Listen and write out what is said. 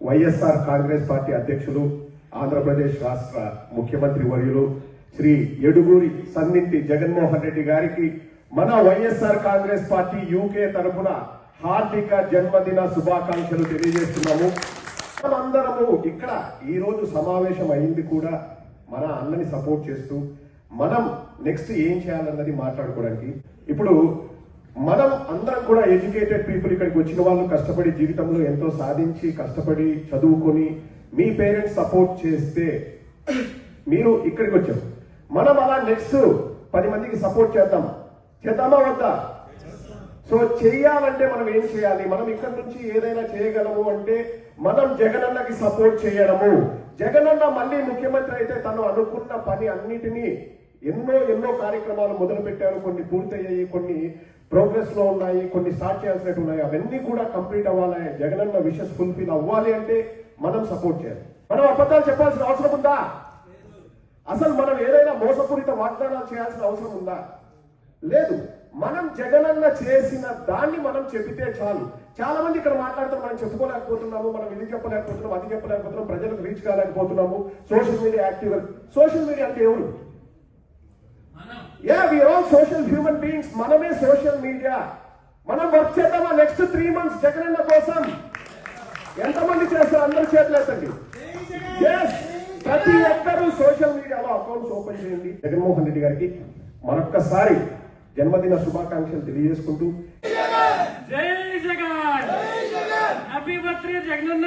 YSR Congress party అధ్యక్షులు ఆంధ్రప్రదేశ్ రాష్ట్ర ముఖ్యమంత్రి వర్యులు శ్రీ ఎడుగూరి సన్నింటి జగన్మోహన్ రెడ్డి గారికి మన వైఎస్ఆర్ కాంగ్రెస్ పార్టీ యూకే తరఫున హార్దిక జన్మదిన శుభాకాంక్షలు తెలియజేస్తున్నాము. మనమందరము ఇక్కడ ఈరోజు సమావేశం అయింది కూడా మన అన్నని సపోర్ట్ చేస్తూ మనం నెక్స్ట్ ఏం చేయాలన్నది మాట్లాడుకోవడానికి. ఇప్పుడు మనం అందరం కూడా ఎడ్యుకేటెడ్ పీపుల్ ఇక్కడికి వచ్చిన వాళ్ళు కష్టపడి జీవితంలో ఎంతో సాధించి కష్టపడి చదువుకొని మీ పేరెంట్స్ సపోర్ట్ చేస్తే మీరు ఇక్కడికి వచ్చారు. మనం అలా నెక్స్ట్ పది మందికి సపోర్ట్ చేద్దాం. చేద్దామా వద్దా? సో చేయాలంటే మనం ఏం చేయాలి? మనం ఇక్కడ నుంచి ఏదైనా చేయగలము అంటే మనం జగనన్నకి సపోర్ట్ చేయడము. జగనన్న మళ్ళీ ముఖ్యమంత్రి అయితే తను అనుకున్న పని అన్నిటినీ ఎన్నో ఎన్నో కార్యక్రమాలు మొదలు పెట్టారు కొన్ని పూర్తయ్యాయి కొన్ని ప్రోగ్రెస్లో ఉన్నాయి కొన్ని స్టార్ట్ చేయాల్సినట్టు ఉన్నాయి. అవన్నీ కూడా కంప్లీట్ అవ్వాలి. జగనన్న విషెస్ ఫుల్ఫిల్ అవ్వాలి అంటే మనం సపోర్ట్ చేయాలి. మనం అబద్ధాలు చెప్పాల్సిన అవసరం ఉందా? అసలు మనం ఏదైనా మోసపూరిత వాగ్దానాలు చేయాల్సిన అవసరం ఉందా? లేదు. మనం జగనన్న చేసిన దాన్ని మనం చెబితే చాలు. చాలా మంది ఇక్కడ మాట్లాడుతూ మనం చెప్పుకోలేకపోతున్నాము మనం ఇది చెప్పలేకపోతున్నాం అది చెప్పలేకపోతున్నాం ప్రజలకు reach కాలేకపోతున్నాము social media active social media అంటే ఎవరు? Yeah we all social human beings మనమే సోషల్ మీడియా మనం వర్క్ చేద్దామా? నెక్స్ట్ త్రీ మంత్స్ జగనన్న కోసం. ఎంతమంది చేస్తారు అందరూ చేతులేతండి Yes, ప్రతి ఒక్కరూ సోషల్ మీడియాలో అకౌంట్స్ ఓపెన్ చేయండి. జగన్మోహన్ రెడ్డి గారికి మరొక్కసారి జన్మదిన శుభాకాంక్షలు తెలియజేసుకుంటూ. జై జగన్! Happy birthday Jagananna!